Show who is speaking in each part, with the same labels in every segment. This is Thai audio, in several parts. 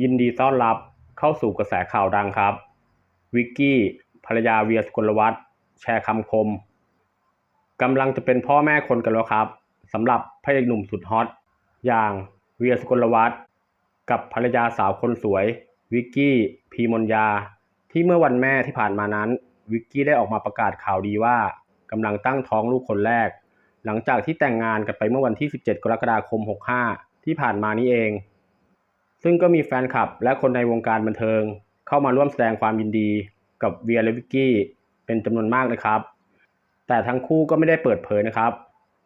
Speaker 1: ยินดีต้อนรับเข้าสู่กระแสข่าวดังครับ วิกกี้ภรรยาเวียสกลวัฒน์แชร์คำคมกำลังจะเป็นพ่อแม่คนกันแล้วครับสำหรับพระเอกหนุ่มสุดฮอตอย่างเวียสกลวัฒน์กับภรรยาสาวคนสวย วิกกี้พีมนยา ที่เมื่อวันแม่ที่ผ่านมานั้น วิกกี้ได้ออกมาประกาศข่าวดีว่ากำลังตั้งท้องลูกคนแรก หลังจากที่แต่งงานกันไปเมื่อวันที่ 17 กรกฎาคม 65 ที่ผ่านมานี้เอง ซึ่งก็มีแฟนคลับและคนในวงการบันเทิง เข้ามาร่วมแสดงความยินดีกับเวียและวิกกี้เป็นจำนวนมากเลยครับ แต่ทั้งคู่ก็ไม่ได้เปิดเผยนะครับ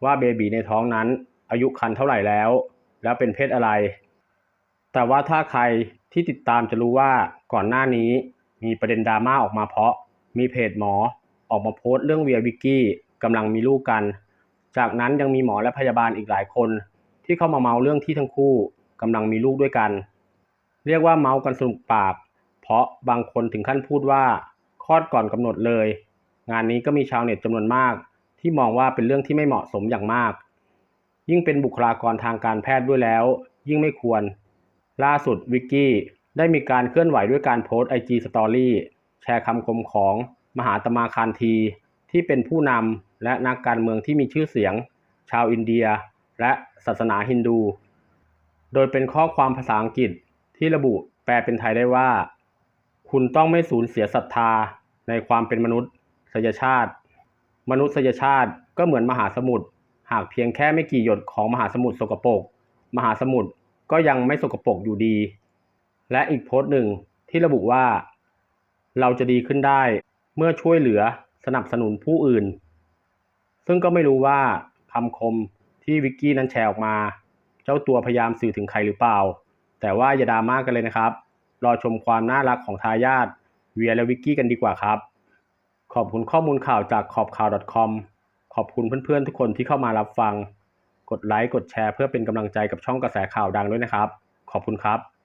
Speaker 1: ว่าเบบีในท้องนั้นอายุครรภ์เท่าไหร่แล้ว แล้วเป็นเพศอะไร แต่ว่าถ้าใครที่ติดตามจะรู้ว่าก่อนหน้านี้มีประเด็นดราม่าออกมาเพราะ มีเพจหมอออกมาโพสต์เรื่องเวียวิกกี้กำลังมีลูกกัน จากนั้นยังมีหมอและพยาบาลอีกหลายคน ที่เข้ามาเมาเรื่องที่ทั้งคู่ กำลังมีลูกด้วยกัน เรียกว่าเมากันสนุกปาก เพราะบางคนถึงขั้นพูดว่าคลอดก่อนกำหนดเลย งานนี้ก็มีชาวเน็ตจำนวนมาก ที่มองว่าเป็นเรื่องที่ไม่เหมาะสมอย่างมาก ยิ่งเป็นบุคลากรทางการแพทย์ด้วยแล้ว ยิ่งไม่ควร ล่าสุดวิกกี้ได้มีการเคลื่อนไหวด้วยการโพสต์ไอจีสตอรี่แชร์คำคมของมหาตมาคานทีที่เป็นผู้นำและนักการเมืองที่มีชื่อเสียง ชาวอินเดีย และศาสนาฮินดู โดยเป็นข้อความภาษาอังกฤษที่ระบุแปลเป็นไทยได้ว่า คุณต้องไม่สูญเสียศรัทธาในความเป็นมนุษย์ษยชาติ มนุษยชาติก็เหมือนมหาสมุทรหากเพียงแค่ไม่กี่หยดของมหาสมุทรสกปรกมหาสมุทรก็ยังไม่สกปรกอยู่ดี และอีกโพสต์หนึ่งที่ระบุว่า เราจะดีขึ้นได้เมื่อช่วยเหลือสนับสนุนผู้อื่น ซึ่งก็ไม่รู้ว่าคำคมที่วิกกี้นั้นแชร์ออกมา เจ้าตัวพยายามสื่อถึงใครหรือเปล่า แต่ว่าอย่าดราม่ากกันเลยนะครับ รอชมความน่ารักของทายาทเวียและวิกกี้กันดีกว่าครับ ขอบคุณข้อมูลข่าวจากขอบข่าว .com ขอบคุณเพื่อนๆทุกคนที่เข้ามารับฟัง กดไลค์กดแชร์เพื่อเป็นกำลังใจกับช่องกระแสข่าวดังด้วยนะครับ ขอบคุณครับ